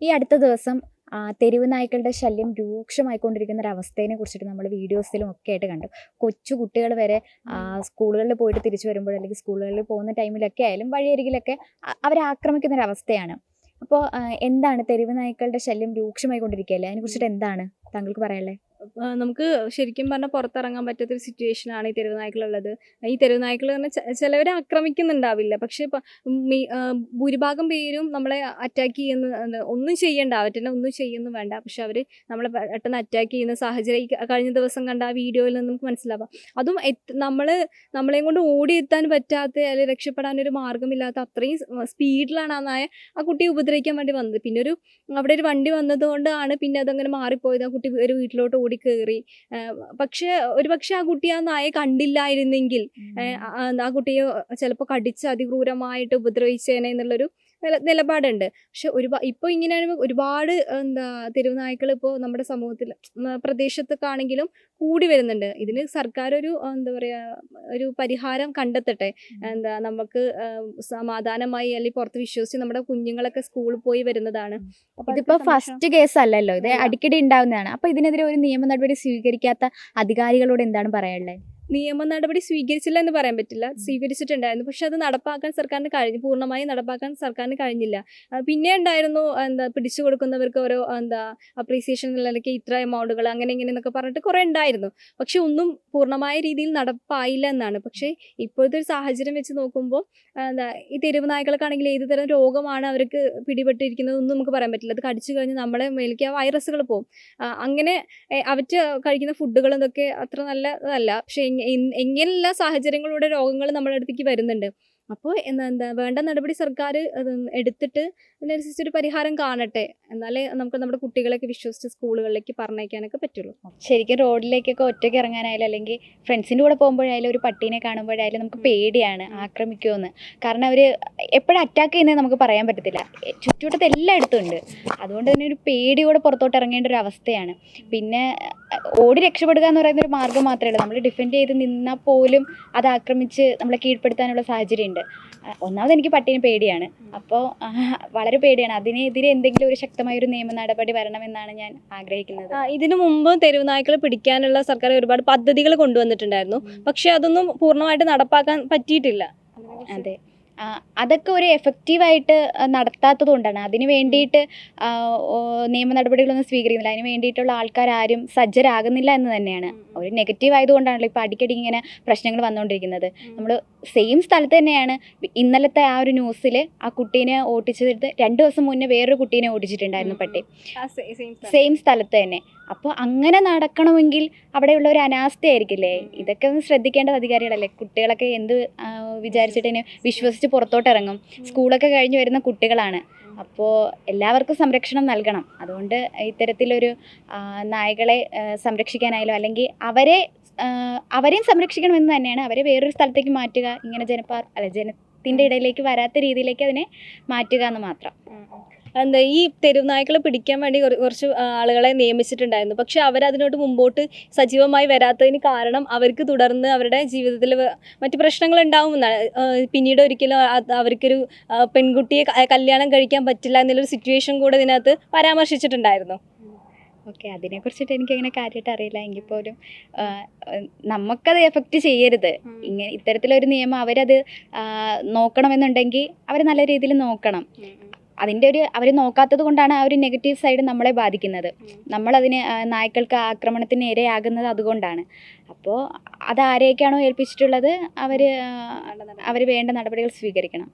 ഈ അടുത്ത ദിവസം തെരുവ് നായ്ക്കളുടെ ശല്യം രൂക്ഷമായിക്കൊണ്ടിരിക്കുന്ന ഒരു അവസ്ഥയെ കുറിച്ചിട്ട് നമ്മൾ വീഡിയോസിലും ഒക്കെ ആയിട്ട് കണ്ടു. കൊച്ചു കുട്ടികൾ വരെ സ്കൂളുകളിൽ പോയിട്ട് തിരിച്ചു വരുമ്പോൾ അല്ലെങ്കിൽ സ്കൂളുകളിൽ പോകുന്ന ടൈമിലൊക്കെ ആയാലും വഴിയരികിലൊക്കെ അവരെ ആക്രമിക്കുന്ന ഒരു അവസ്ഥയാണ് അപ്പോൾ എന്താണ് തെരുവ് നായ്ക്കളുടെ ശല്യം രൂക്ഷമായിക്കൊണ്ടിരിക്കുകയല്ലേ? അതിനെ കുറിച്ചിട്ട് എന്താണ്? താങ്കൾക്ക് പറയാനുള്ളത്. നമുക്ക് ശരിക്കും പറഞ്ഞാൽ പുറത്തിറങ്ങാൻ പറ്റാത്തൊരു സിറ്റുവേഷൻ ആണ് ഈ തെരുവ് നായ്ക്കളുള്ളത്. ഈ തെരുവ് നായ്ക്കൾ പറഞ്ഞാൽ ചിലവരെ ആക്രമിക്കുന്നുണ്ടാവില്ല. പക്ഷേ ഭൂരിഭാഗം പേരും നമ്മളെ അറ്റാക്ക് ചെയ്യുന്ന ഒന്നും ചെയ്യണ്ട. അവറ്റന്നെ ഒന്നും ചെയ്യുന്നു വേണ്ട. പക്ഷെ അവർ നമ്മളെ പെട്ടെന്ന് അറ്റാക്ക് ചെയ്യുന്ന സാഹചര്യം കഴിഞ്ഞ ദിവസം കണ്ട ആ വീഡിയോയിൽ നിന്ന് നമുക്ക് മനസ്സിലാവാം. അതും നമ്മൾ നമ്മളെയും കൊണ്ട് ഓടിയെത്താൻ പറ്റാത്ത അല്ലെങ്കിൽ രക്ഷപ്പെടാൻ ഒരു മാർഗമില്ലാത്ത അത്രയും സ്പീഡിലാണ് ആ നായ ആ കുട്ടിയെ ഉപദ്രവിക്കാൻ വേണ്ടി വന്നത്. പിന്നെ ഒരു അവിടെ ഒരു വണ്ടി വന്നതുകൊണ്ടാണ് പിന്നെ അതങ്ങനെ മാറിപ്പോയത്. ആ കുട്ടി ഒരു വീട്ടിലോട്ട് കയറി പക്ഷെ ഒരു പക്ഷെ ആ കുട്ടി ആ നായെ കണ്ടില്ലായിരുന്നെങ്കിൽ ആ- കുട്ടിയെ ചിലപ്പോൾ കടിച്ച് അതിക്രൂരമായിട്ട് ഉപദ്രവിച്ചേനെ എന്നുള്ളൊരു നിലപാടുണ്ട്. പക്ഷെ ഒരുപാട് ഇപ്പോൾ ഇങ്ങനെയാണ് ഒരുപാട് എന്താ തെരുവ് നായ്ക്കൾ ഇപ്പോൾ നമ്മുടെ സമൂഹത്തിൽ പ്രദേശത്തൊക്കെ ആണെങ്കിലും കൂടി വരുന്നുണ്ട്. ഇതിന് സർക്കാർ ഒരു എന്താ പറയുക ഒരു പരിഹാരം കണ്ടെത്തട്ടെ. എന്താ നമുക്ക് സമാധാനമായി അല്ലെങ്കിൽ പുറത്ത് വിശ്വസിച്ച് നമ്മുടെ കുഞ്ഞുങ്ങളൊക്കെ സ്കൂളിൽ പോയി വരുന്നതാണ്. ഇതിപ്പോ ഫസ്റ്റ് കേസ് അല്ലല്ലോ ഇത്. അടിക്കടി ഉണ്ടാവുന്നതാണ് അപ്പൊ ഇതിനെതിരെ ഒരു നിയമ നടപടി സ്വീകരിക്കാത്ത അധികാരികളോട് എന്താണ് പറയാനുള്ളത് നിയമ നടപടി സ്വീകരിച്ചില്ല എന്ന് പറയാൻ പറ്റില്ല. സ്വീകരിച്ചിട്ടുണ്ടായിരുന്നു. പക്ഷെ അത് നടപ്പാക്കാൻ സർക്കാരിന് കഴിഞ്ഞു. പൂർണമായും നടപ്പാക്കാൻ സർക്കാരിന് കഴിഞ്ഞില്ല. പിന്നെ ഉണ്ടായിരുന്നു എന്താ പിടിച്ചു കൊടുക്കുന്നവർക്ക് ഓരോ എന്താ അപ്രീസിയേഷൻ അല്ലെങ്കിൽ ഇത്ര എമൗണ്ടുകൾ അങ്ങനെ ഇങ്ങനെ എന്നൊക്കെ പറഞ്ഞിട്ട് കുറേ ഉണ്ടായിരുന്നു. പക്ഷെ ഒന്നും പൂർണമായ രീതിയിൽ നടപ്പായില്ല എന്നാണ്. പക്ഷെ ഇപ്പോഴത്തെ ഒരു സാഹചര്യം വെച്ച് നോക്കുമ്പോൾ എന്താ ഈ തെരുവ് നായ്ക്കൾക്കാണെങ്കിൽ ഏത് തരം രോഗമാണ് അവർക്ക് പിടിപെട്ടിരിക്കുന്നത് ഒന്നും നമുക്ക് പറയാൻ പറ്റില്ല. അത് കടിച്ചു കഴിഞ്ഞ് നമ്മളെ മേലേക്ക് ആ വൈറസുകൾ പോകും. അങ്ങനെ അവറ്റ് കഴിക്കുന്ന ഫുഡുകൾ എന്തൊക്കെ അത്ര നല്ലതല്ല. പക്ഷെ എങ്ങ- എങ്ങനെയുള്ള സാഹചര്യങ്ങളിലൂടെ രോഗങ്ങൾ നമ്മുടെ അടുത്തേക്ക് വരുന്നുണ്ട്. അപ്പോൾ എന്താ എന്താ വേണ്ട നടപടി സർക്കാർ എടുത്തിട്ട് അതിനനുസരിച്ച് ഒരു പരിഹാരം കാണട്ടെ. എന്നാലേ നമുക്ക് നമ്മുടെ കുട്ടികളൊക്കെ വിശ്വസിച്ച് സ്കൂളുകളിലേക്ക് പറഞ്ഞയക്കാനൊക്കെ പറ്റുള്ളൂ. ശരിക്കും റോഡിലേക്കൊക്കെ ഒറ്റയ്ക്ക് ഇറങ്ങാനായാലും അല്ലെങ്കിൽ ഫ്രണ്ട്സിന്റെ കൂടെ പോകുമ്പോഴായാലും ഒരു പട്ടീനെ കാണുമ്പോഴായാലും നമുക്ക് പേടിയാണ് ആക്രമിക്കുമെന്ന് കാരണം അവർ എപ്പോഴും അറ്റാക്ക് ചെയ്യുന്നത് നമുക്ക് പറയാൻ പറ്റത്തില്ല. ചുറ്റുവട്ടത്ത് എല്ലായിടത്തും ഉണ്ട്. അതുകൊണ്ട് തന്നെ ഒരു പേടിയോടെ പുറത്തോട്ട് ഇറങ്ങേണ്ട ഒരു അവസ്ഥയാണ്. പിന്നെ ഓടി രക്ഷപ്പെടുക എന്ന് പറയുന്ന ഒരു മാർഗം മാത്രമേ ഉള്ളൂ. നമ്മൾ ഡിഫെൻഡ് ചെയ്ത് നിന്നാൽ പോലും അത് ആക്രമിച്ച് നമ്മളെ കീഴ്പ്പെടുത്താനുള്ള സാഹചര്യമുണ്ട് അഹ്, ഒന്നാമത് എനിക്ക് പട്ടീനെ പേടിയാണ്. അപ്പോൾ വളരെ പേടിയാണ്. അതിനെതിരെ എന്തെങ്കിലും ഒരു ശക്തമായ ഒരു നിയമ നടപടി വരണമെന്നാണ് ഞാൻ ആഗ്രഹിക്കുന്നത്. ഇതിനു മുമ്പ് തെരുവ് നായ്ക്കളെ പിടിക്കാനുള്ള സർക്കാർ ഒരുപാട് പദ്ധതികൾ കൊണ്ടുവന്നിട്ടുണ്ടായിരുന്നു. പക്ഷെ അതൊന്നും പൂർണമായിട്ട് നടപ്പാക്കാൻ പറ്റിയിട്ടില്ല. അതെ. അതൊക്കെ ഒരു എഫക്റ്റീവായിട്ട് നടത്താത്തത് കൊണ്ടാണ് അതിന് വേണ്ടിയിട്ട് നിയമ നടപടികളൊന്നും സ്വീകരിക്കുന്നില്ല. അതിന് വേണ്ടിയിട്ടുള്ള ആൾക്കാരും സജ്ജരാകുന്നില്ല എന്ന് തന്നെയാണ്. ഒരു നെഗറ്റീവ് ആയതുകൊണ്ടാണല്ലോ ഇപ്പോൾ അടിക്കടി ഇങ്ങനെ പ്രശ്നങ്ങൾ വന്നുകൊണ്ടിരിക്കുന്നത് നമ്മൾ സെയിം സ്ഥലത്ത് തന്നെയാണ്. ഇന്നലത്തെ ആ ഒരു ന്യൂസിൽ ആ കുട്ടീനെ ഓട്ടിച്ചെടുത്ത് രണ്ട് ദിവസം മുന്നേ വേറൊരു കുട്ടീനെ ഓടിച്ചിട്ടുണ്ടായിരുന്നു പട്ടി. സെയിം സ്ഥലത്ത്. തന്നെ. അപ്പോൾ അങ്ങനെ നടക്കണമെങ്കിൽ അവിടെയുള്ള ഒരു അനാസ്ഥയായിരിക്കില്ലേ? ഇതൊക്കെ ഒന്ന് ശ്രദ്ധിക്കേണ്ടത് അധികാരികളല്ലേ? കുട്ടികളൊക്കെ എന്ത് വിചാരിച്ചിട്ട് ഇനി വിശ്വസിച്ച് പുറത്തോട്ട് ഇറങ്ങും സ്കൂളൊക്കെ കഴിഞ്ഞ് വരുന്ന കുട്ടികളാണ്. അപ്പോൾ എല്ലാവർക്കും സംരക്ഷണം നൽകണം. അതുകൊണ്ട് ഇത്തരത്തിലൊരു നായകളെ സംരക്ഷിക്കാനായാലും അല്ലെങ്കിൽ അവരെ അവരെയും സംരക്ഷിക്കണമെന്ന് തന്നെയാണ് അവരെ വേറൊരു സ്ഥലത്തേക്ക് മാറ്റുക. ഇങ്ങനെ ജനപ്പാർ അല്ല ജനത്തിന്റെ ഇടയിലേക്ക് വരാത്ത രീതിയിലേക്ക് അതിനെ മാറ്റുക എന്ന് മാത്രം. എന്താ ഈ തെരുവ് നായ്ക്കളെ പിടിക്കാൻ വേണ്ടി കുറച്ച് ആളുകളെ നിയമിച്ചിട്ടുണ്ടായിരുന്നു. പക്ഷെ അവർ അതിനോട്ട് മുമ്പോട്ട് സജീവമായി വരാത്തതിന് കാരണം അവർക്ക് തുടർന്ന് അവരുടെ ജീവിതത്തിൽ മറ്റു പ്രശ്നങ്ങൾ ഉണ്ടാവുമെന്നാണ് പിന്നീട് ഒരിക്കലും അവർക്കൊരു പെൺകുട്ടിയെ കല്യാണം കഴിക്കാൻ പറ്റില്ല എന്നുള്ളൊരു സിറ്റുവേഷൻ കൂടെ ഇതിനകത്ത് പരാമർശിച്ചിട്ടുണ്ടായിരുന്നു. ഓക്കെ അതിനെക്കുറിച്ചിട്ട് എനിക്ക് അങ്ങനെ കാര്യമായിട്ട് അറിയില്ല. എങ്കിൽ പോലും നമുക്കത് എഫക്റ്റ് ചെയ്യരുത്. ഇങ്ങനെ ഇത്തരത്തിലൊരു നിയമം അവരത് നോക്കണമെന്നുണ്ടെങ്കിൽ അവർ നല്ല രീതിയിൽ നോക്കണം. അതിന്റെ ഒരു അവർ നോക്കാത്തത് കൊണ്ടാണ് ആ ഒരു നെഗറ്റീവ് സൈഡ് നമ്മളെ ബാധിക്കുന്നത്. നമ്മളതിന് നായ്ക്കൾക്ക് ആക്രമണത്തിന് ഇരയാകുന്നത് അതുകൊണ്ടാണ്. അപ്പോൾ അത് ആരെയൊക്കെയാണോ ഏൽപ്പിച്ചിട്ടുള്ളത്? അവർ അവർ വേണ്ട നടപടികൾ സ്വീകരിക്കണം.